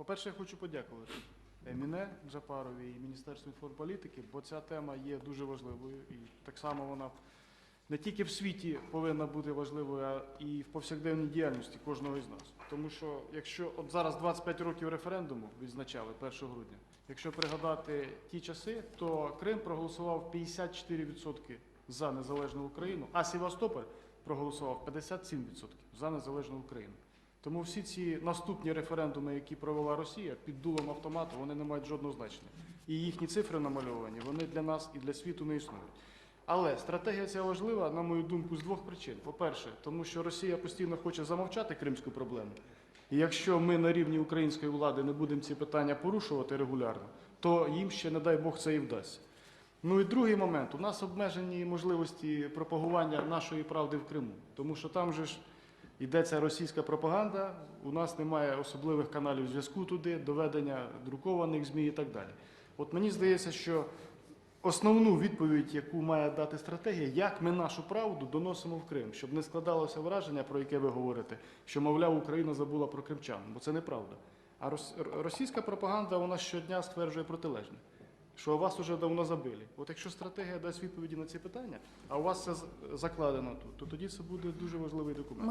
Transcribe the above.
По-перше, я хочу подякувати Еміне Джапарові і Міністерству інформполітики, бо ця тема є дуже важливою. І так само вона не тільки в світі повинна бути важливою, а і в повсякденній діяльності кожного із нас. Тому що якщо от зараз 25 років референдуму відзначали 1 грудня, якщо пригадати ті часи, то Крим проголосував 54% за незалежну Україну, а Севастополь проголосував 57% за незалежну Україну. Тому всі ці наступні референдуми, які провела Росія під дулом автомату, вони не мають жодного значення. І їхні цифри намальовані, вони для нас і для світу не існують. Але стратегія ця важлива, на мою думку, з двох причин. По-перше, тому що Росія постійно хоче замовчати кримську проблему. І якщо ми на рівні української влади не будемо ці питання порушувати регулярно, то їм ще, не дай Бог, це і вдасться. Ну і другий момент. У нас обмежені можливості пропагування нашої правди в Криму, тому що там же ж йдеться російська пропаганда, у нас немає особливих каналів зв'язку туди, доведення друкованих ЗМІ і так далі. От мені здається, що основну відповідь, яку має дати стратегія, як ми нашу правду доносимо в Крим, щоб не складалося враження, про яке ви говорите, що, мовляв, Україна забула про кримчан, бо це неправда. А рос- російська пропаганда вона щодня стверджує протилежне що вас уже давно забили. От якщо стратегія дасть відповіді на ці питання, а у вас це закладено тут, то тоді це буде дуже важливий документ.